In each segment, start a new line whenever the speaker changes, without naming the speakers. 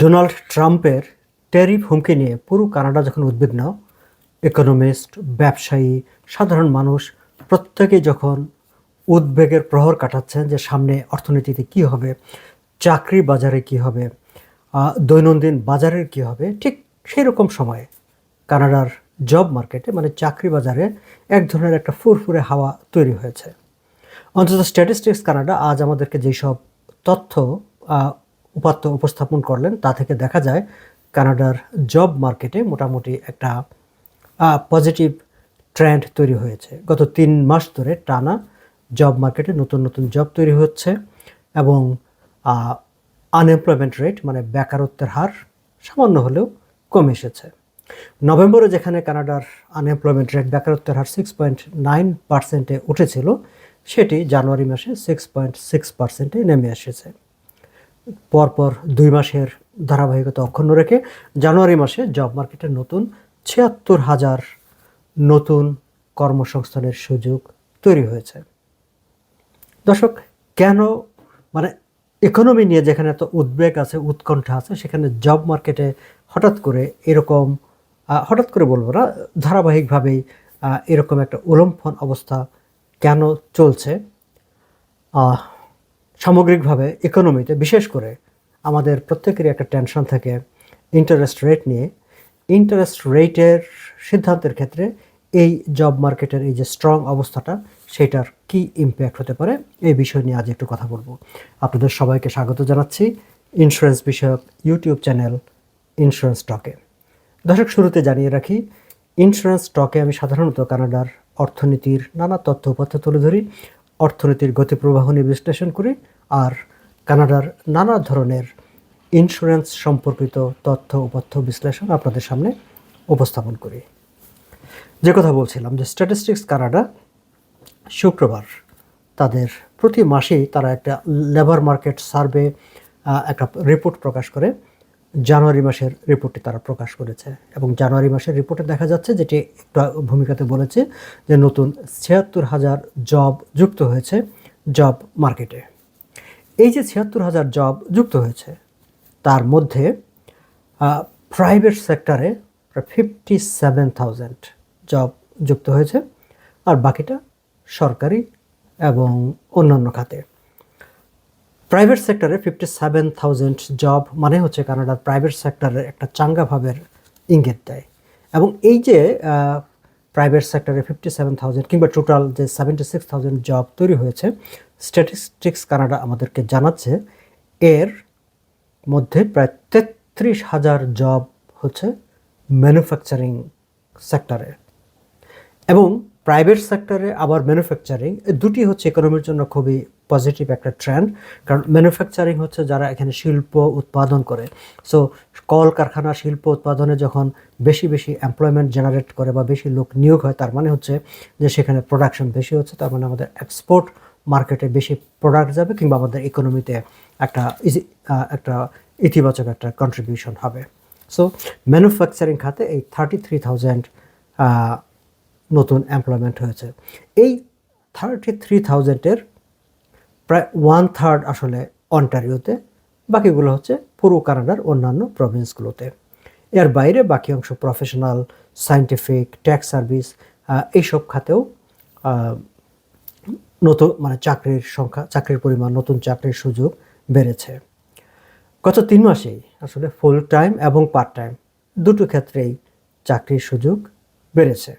Donald ট্রাম্পের tariff হুমকি নিয়ে পুরো কানাডা যখন উদ্বিগ্ন, ইকোনমিস্ট, ব্যবসায়ী, সাধারণ মানুষ প্রত্যেকে যখন উদ্বেগের প্রহর কাটাচ্ছেন যে সামনে অর্থনীতিতে কি হবে, চাকরি বাজারে কি হবে দৈনন্দিন বাজারের কি হবে, ঠিক সেই রকম সময়ে কানাডার জব মার্কেটে মানে চাকরি বাজারে এক ধরনের একটা ফুরফুরে হাওয়া তৈরি হয়েছে। অন্তত স্ট্যাটিস্টিক্স কানাডা আজ আমাদেরকে যেসব তথ্য উপাত্ত উপস্থাপন করলেন, তা থেকে দেখা যায় কানাডার জব মার্কেটে মোটামুটি একটা পজিটিভ ট্রেন্ড তৈরি হয়েছে। গত তিন মাস ধরে টানা জব মার্কেটে নতুন নতুন জব তৈরি হচ্ছে এবং আনএমপ্লয়মেন্ট রেট মানে বেকারত্বের হার সামান্য হলেও কমে এসেছে। নভেম্বরে যেখানে কানাডার আনএমপ্লয়মেন্ট রেট বেকারত্বের হার সিক্স পয়েন্ট নাইন পার্সেন্টে উঠেছিল, সেটি জানুয়ারি মাসে সিক্স পয়েন্ট সিক্স পার্সেন্টে নেমে এসেছে। পরপর দুই মাসের ধারাবাহিকতা অক্ষুণ্ণ রেখে জানুয়ারি মাসে জব মার্কেটে নতুন ছিয়াত্তর হাজার নতুন কর্মসংস্থানের সুযোগ তৈরি হয়েছে। দর্শক, কেন মানে ইকোনমি নিয়ে যেখানে এত উদ্বেগ আছে, উৎকণ্ঠা আছে, সেখানে জব মার্কেটে হঠাৎ করে এরকম হঠাৎ করে বলব না, ধারাবাহিকভাবেই এরকম একটা উলম্ফন অবস্থা কেন চলছে? সামগ্রিকভাবে ইকোনমিতে বিশেষ করে আমাদের প্রত্যেকেরই একটা টেনশন থাকে ইন্টারেস্ট রেট নিয়ে। ইন্টারেস্ট রেটের সিদ্ধান্তের ক্ষেত্রে এই জব মার্কেটের এই যে স্ট্রং অবস্থাটা, সেটার কি ইম্প্যাক্ট হতে পারে, এই বিষয় নিয়ে আজ একটু কথা বলব। আপনাদের সবাইকে স্বাগত জানাচ্ছি ইন্স্যুরেন্স বিষয়ক ইউটিউব চ্যানেল ইন্স্যুরেন্স টকে দর্শক, শুরুতে জানিয়ে রাখি ইন্স্যুরেন্স স্টকে আমি সাধারণত কানাডার অর্থনীতির নানা তথ্য উপাত্ত তুলে ধরি। অর্থনীতির গতিপ্রবাহ নিয়ে বিশ্লেষণ করি আর কানাডার নানা ধরনের ইন্স্যুরেন্স সম্পর্কিত তথ্য উপাত্ত বিশ্লেষণ আপনাদের সামনে উপস্থাপন করি। যে কথা বলছিলাম যে স্ট্যাটিস্টিক্স কানাডা শুক্রবার তাদের প্রতি মাসেই তারা একটা লেবার মার্কেট সার্ভে একটা রিপোর্ট প্রকাশ করে। জানুয়ারি মাসের রিপোর্টটি তারা প্রকাশ করেছে। এবং জানুয়ারি মাসের রিপোর্টে দেখা যাচ্ছে যেটি একটু ভূমিকাতে বলেছে যে নতুন ছিয়াত্তর হাজার জব যুক্ত হয়েছে জব মার্কেটে। এই যে ছিয়াত্তর হাজার জব যুক্ত হয়েছে, তার মধ্যে প্রাইভেট সেক্টরে ফিফটি সেভেন থাউজেন্ড জব যুক্ত হয়েছে, আর বাকিটা সরকারি এবং অন্যান্য খাতে। প্রাইভেট সেক্টরে ফিফটি সেভেন থাউজেন্ড জব মানে হচ্ছে কানাডার প্রাইভেট সেক্টরের একটা চাঙ্গা ভাবের ইঙ্গিত দেয়। এবং এই যে প্রাইভেট সেক্টরে ফিফটি সেভেন থাউজেন্ড কিংবা টোটাল যে সেভেন্টি সিক্স থাউজেন্ড জব তৈরি হয়েছে স্ট্যাটিস্টিক্স কানাডা আমাদেরকে জানাচ্ছে, এর মধ্যে প্রায় তেত্রিশ হাজার জব হচ্ছে ম্যানুফ্যাকচারিং সেক্টরে এবং প্রাইভেট সেক্টরে আবার ম্যানুফ্যাকচারিং দুটি হচ্ছে ইকোনমির জন্য খুবই পজিটিভ একটা ট্রেন্ড কারণ ম্যানুফ্যাকচারিং হচ্ছে যারা এখানে শিল্প উৎপাদন করে। সো কল কারখানা শিল্প উৎপাদনে যখন বেশি বেশি এমপ্লয়মেন্ট জেনারেট করে বা বেশি লোক নিয়োগ হয়, তার মানে হচ্ছে যে সেখানে প্রোডাকশন বেশি হচ্ছে, তার মানে আমাদের এক্সপোর্ট মার্কেটে বেশি প্রোডাক্ট যাবে কিংবা আমাদের ইকোনমিতে একটা ইজি- একটা ইতিবাচক একটা কন্ট্রিবিউশন হবে। সো ম্যানুফ্যাকচারিং খাতে এই থার্টি থ্রি থাউজেন্ড নতুন এমপ্লয়মেন্ট হয়েছে। এই থার্টি থ্রি থাউজেন্ডের প্রায় ওয়ান থার্ড আসলে অন্টারিওতে, বাকিগুলো হচ্ছে পুরো কানাডার অন্যান্য প্রভিন্সগুলোতে এর বাইরে বাকি অংশ প্রফেশনাল সায়েন্টিফিক ট্যাক্স সার্ভিস এইসব খাতেও নতুন মানে চাকরির সংখ্যা, চাকরির পরিমাণ, নতুন চাকরির সুযোগ বেড়েছে। গত তিন মাসেই আসলে ফুল টাইম এবং পার্ট টাইম দুটো ক্ষেত্রেই চাকরির সুযোগ বেড়েছে।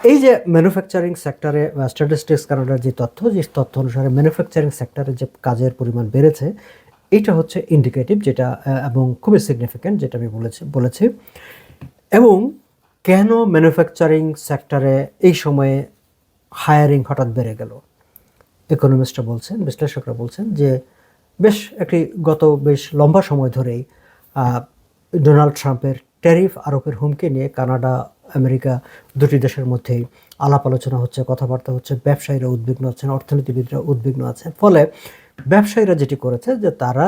এই যে ম্যানুফ্যাকচারিং সেক্টরে স্ট্যাটিস্টিক্স কানাডার যে তথ্য যে তথ্য অনুসারে ম্যানুফ্যাকচারিং সেক্টরে যে কাজের পরিমাণ বেড়েছে এটা হচ্ছে ইন্ডিকেটিভ যেটা এবং খুবই সিগনিফিক্যান্ট যেটা আমি বলেছি বলেছি। এবং কেন ম্যানুফ্যাকচারিং সেক্টরে এই সময়ে হায়ারিং হঠাৎ বেড়ে গেল? ইকোনমিস্টরা বলছেন, বিশ্লেষকরা বলছেন যে বেশ একটি গত বেশ লম্বা সময় ধরেই ডোনাল্ড ট্রাম্পের ট্যারিফ আরোপের হুমকি নিয়ে কানাডা আমেরিকা দুটি দেশের মধ্যেই আলাপ আলোচনা হচ্ছে, কথাবার্তা হচ্ছে, ব্যবসায়ীরা উদ্বিগ্ন আছেন, অর্থনীতিবিদরা উদ্বিগ্ন আছেন। ফলে ব্যবসায়ীরা যেটি করেছে যে তারা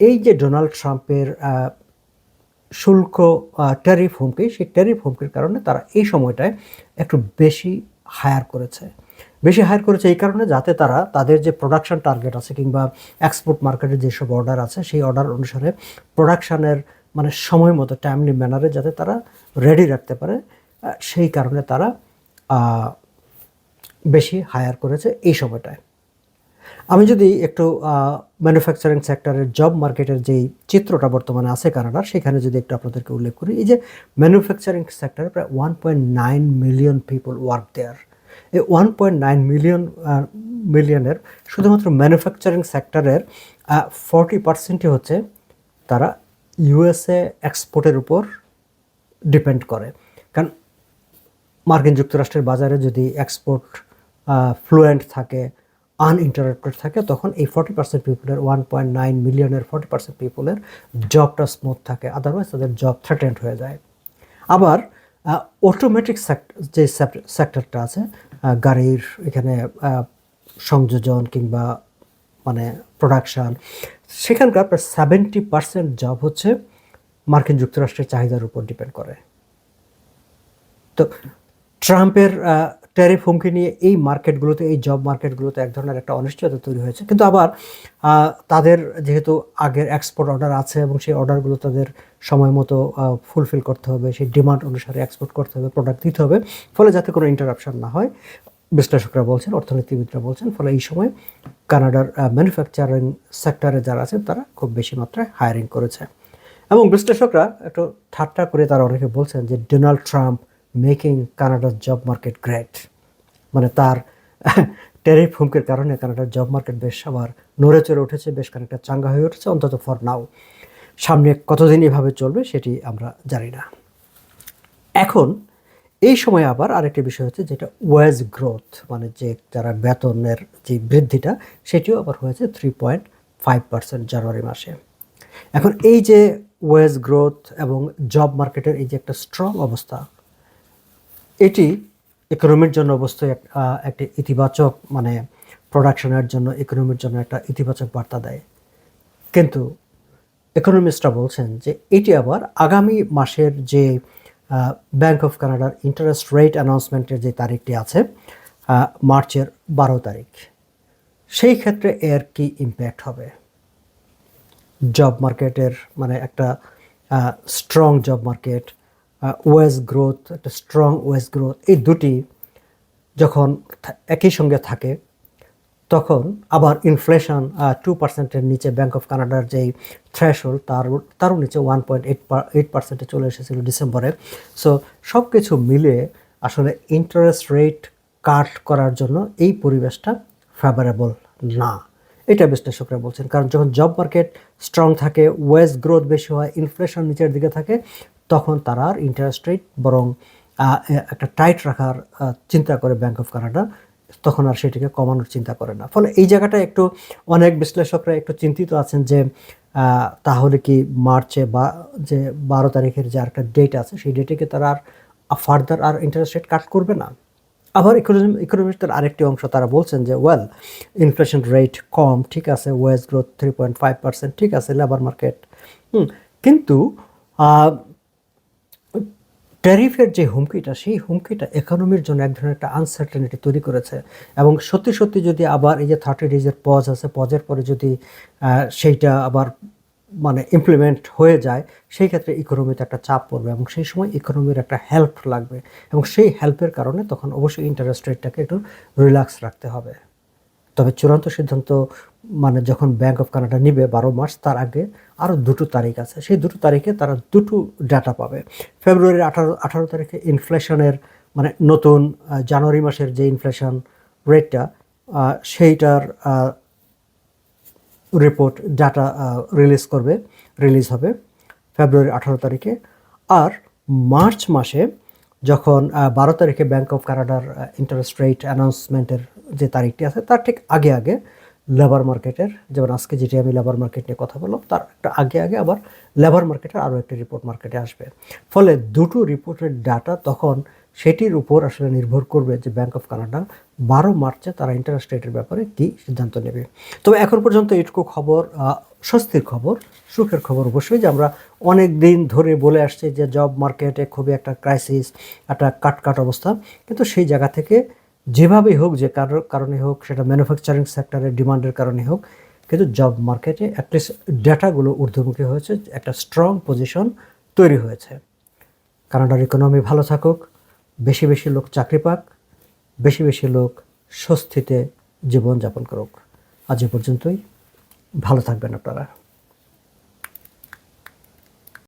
এই যে ডোনাল্ড ট্রাম্পের শুল্ক ট্যারিফ হুমকি, সেই ট্যারিফ হুমকির কারণে তারা এই সময়টায় একটু বেশি হায়ার করেছে। বেশি হায়ার করেছে এই কারণে যাতে তারা তাদের যে প্রোডাকশন টার্গেট আছে কিংবা এক্সপোর্ট মার্কেটের যেসব অর্ডার আছে, সেই অর্ডার অনুসারে প্রোডাকশানের মানে সময় মতো টাইমলি ম্যানারে যাতে তারা রেডি রাখতে পারে। সেই কারণে তারা বেশি হায়ার করেছে এই সময়টায়। আমি যদি একটু ম্যানুফ্যাকচারিং সেক্টরের জব মার্কেটের যেই চিত্রটা বর্তমানে আছে কানাডার, সেখানে যদি একটু আপনাদেরকে উল্লেখ করি, এই যে ম্যানুফ্যাকচারিং সেক্টরে প্রায় one point nine million people work there এই ওয়ান পয়েন্ট নাইন মিলিয়ন মিলিয়নের শুধুমাত্র ম্যানুফ্যাকচারিং সেক্টরের ফর্টি পার্সেন্টই হচ্ছে তারা ইউএসএ এক্সপোর্টের উপর ডিপেন্ড করে। কারণ মার্কিন যুক্তরাষ্ট্রের বাজারে যদি এক্সপোর্ট ফ্লুয়েন্ট থাকে আনইন্টারাপ্টেড থাকে, তখন এই ফর্টি পার্সেন্ট পিপুলের ওয়ান পয়েন্ট নাইন মিলিয়নের ফর্টি পার্সেন্ট পিপুলের জবটা স্মুথ থাকে আদারওয়াইজ তাদের জব থ্রেটেন্ড হয়ে যায়। আবার অটোমেটিক যে সেক্টরটা আছে গাড়ির এখানে সংযোজন কিংবা মানে প্রোডাকশান সেখানকার প্রায় সেভেন্টি পার্সেন্ট জব হচ্ছে মার্কিন যুক্তরাষ্ট্রের চাহিদার উপর ডিপেন্ড করে। তো ট্রাম্পের ট্যারিফ হুমকি নিয়ে এই মার্কেটগুলোতে, এই জব মার্কেটগুলোতে এক ধরনের একটা অনিশ্চয়তা তৈরি হয়েছে। কিন্তু আবার তাদের যেহেতু আগের এক্সপোর্ট অর্ডার আছে এবং সেই অর্ডারগুলো তাদের সময় মতো ফুলফিল করতে হবে, সেই ডিমান্ড অনুসারে এক্সপোর্ট করতে হবে প্রোডাক্ট দিতে হবে, ফলে যাতে কোনো ইন্টারাপশন না হয়। বিশ্লেষকরা বলছেন, অর্থনীতিবিদরা বলছেন, ফলে এই সময় কানাডার ম্যানুফ্যাকচারিং সেক্টরে যারা আছেন, তারা খুব বেশি মাত্রায় হায়ারিং করেছে। এবং বিশ্লেষকরা একটু ঠাট্টা করে তারা অনেকে বলছেন যে ডোনাল্ড ট্রাম্প মেকিং কানাডার জব মার্কেট গ্রেট মানে তার ট্যারিফ হুমকির কারণে কানাডার জব মার্কেট বেশ আবার নড়ে চড়ে উঠেছে, বেশ খানিকটা চাঙ্গা হয়ে উঠেছে, অন্তত ফর নাও সামনে কতদিন এভাবে চলবে সেটি আমরা জানি না। এখন এই সময় আবার আরেকটি বিষয় হচ্ছে যেটা ওয়েজ গ্রোথ মানে যে যারা বেতনের যে বৃদ্ধিটা, সেটিও আবার হয়েছে থ্রি পয়েন্ট ফাইভ পার্সেন্ট জানুয়ারি মাসে। এখন এই যে ওয়েজ গ্রোথ এবং জব মার্কেটের এই যে একটা স্ট্রং অবস্থা, এটি ইকোনমির জন্য অবশ্যই এক- একটি ইতিবাচক মানে প্রোডাকশনের জন্য ইকোনমির জন্য একটা ইতিবাচক বার্তা দেয়। কিন্তু ইকোনমিস্টরা বলছেন যে এটি আবার আগামী মাসের যে ব্যাংক অফ কানাডার ইন্টারেস্ট রেট অ্যানাউন্সমেন্টের যে তারিখটি আছে মার্চের বারো তারিখ, সেই ক্ষেত্রে এর কি ইম্প্যাক্ট হবে? জব মার্কেটের মানে একটা strong job market wage growth একটা স্ট্রং ওয়েস গ্রোথ এই দুটি যখন একই সঙ্গে থাকে তখন আবার ইনফ্লেশন টু পার্সেন্টের নিচে ব্যাংক অফ কানাডার যেই থ্রেশহোল্ড তার, তারও নিচে ওয়ান পয়েন্ট এইট এইট পার্সেন্টে চলে এসেছিল ডিসেম্বরে সো সব কিছু মিলে আসলে ইন্টারেস্ট রেট কাট করার জন্য এই পরিবেশটা ফেভারেবল না। এটা বিশ্লেষকরা বলছেন, কারণ যখন জব মার্কেট স্ট্রং থাকে ওয়েজ গ্রোথ বেশি হয় ইনফ্লেশন নিচের দিকে থাকে, তখন তারা আর ইন্টারেস্ট রেট বরং একটা টাইট রাখার চিন্তা করে ব্যাংক অফ কানাডা তখন আর সেটিকে কমানোর চিন্তা করে না। ফলে এই জায়গাটা একটু অনেক বিশ্লেষকরা একটু চিন্তিত আছেন যে তাহলে কি মার্চে বা, যে বারো তারিখের যে একটা ডেট আছে, সেই ডেটে তারা আর ফার্দার আর ইন্টারেস্ট রেট কাট করবে না? আবার ইকোনমি ইকোনমিস্টের আরেকটি অংশ তারা বলছেন যে ওয়েল ইনফ্লেশন রেট কম, ঠিক আছে wage growth three point five percent ঠিক আছে লেবার মার্কেট হুম, কিন্তু ট্যারিফের যে হুমকিটা, সেই হুমকিটা ইকোনমির জন্য এক ধরনের একটা আনসার্টেনিটি তৈরি করেছে। এবং সত্যি সত্যি যদি আবার এই যে থার্টি ডেজের পজ আছে পজের পরে যদি সেইটা আবার মানে ইমপ্লিমেন্ট হয়ে যায়, সেই ক্ষেত্রে ইকোনমিতে একটা চাপ পড়বে এবং সেই সময় ইকোনমির একটা হেল্প লাগবে। এবং সেই হেল্পের কারণে তখন অবশ্যই ইন্টারেস্ট রেটটাকে একটু রিল্যাক্স রাখতে হবে। তবে চূড়ান্ত সিদ্ধান্ত মানে যখন ব্যাংক অফ কানাডা নিবে বারো মার্চ, তার আগে আরও দুটো তারিখ আছে। সেই দুটো তারিখে তারা দুটো ডাটা পাবে। ফেব্রুয়ারির আঠারো আঠারো তারিখে ইনফ্লেশনের মানে নতুন জানুয়ারি মাসের যে ইনফ্লেশন রেটটা সেইটার রিপোর্ট ডাটা রিলিজ করবে রিলিজ হবে ফেব্রুয়ারি আঠারো তারিখে। আর মার্চ মাসে যখন বারো তারিখে ব্যাংক অফ কানাডার ইন্টারেস্ট রেট অ্যানাউন্সমেন্টের যে তারিখটি আছে, তার ঠিক আগে আগে লেবার মার্কেটের যেমন আজকে যেটি আমি লেবার মার্কেট নিয়ে কথা বললাম, তার একটা আগে আগে আবার লেবার মার্কেটের আরও একটি রিপোর্ট মার্কেটে আসবে। ফলে দুটো রিপোর্টের ডাটা তখন সেটির উপর আসলে নির্ভর করবে যে ব্যাংক অফ কানাডা বারো মার্চে তারা ইন্টারেস্ট রেটের ব্যাপারে কী সিদ্ধান্ত নেবে। তবে এখন পর্যন্ত এটুকু খবর স্বস্তির খবর, সুখের খবর অবশ্যই যে আমরা অনেক দিন ধরে বলে আসছি যে জব মার্কেটে খুবই একটা ক্রাইসিস একটা কাটকাট অবস্থা। কিন্তু সেই জায়গা থেকে যেভাবেই হোক, যে কারোর কারণে হোক, সেটা ম্যানুফ্যাকচারিং সেক্টরের ডিমান্ডের কারণে হোক, কিন্তু জব মার্কেটে অ্যাটলিস্ট ডেটাগুলো ঊর্ধ্বমুখী হয়েছে, একটা স্ট্রং পজিশন তৈরি হয়েছে। কানাডার ইকোনমি ভালো থাকুক, বেশি বেশি লোক চাকরি পাক, বেশি বেশি লোক স্বস্তিতে জীবনযাপন করুক। আজ এ পর্যন্তই, ভালো থাকবেন আপনারা।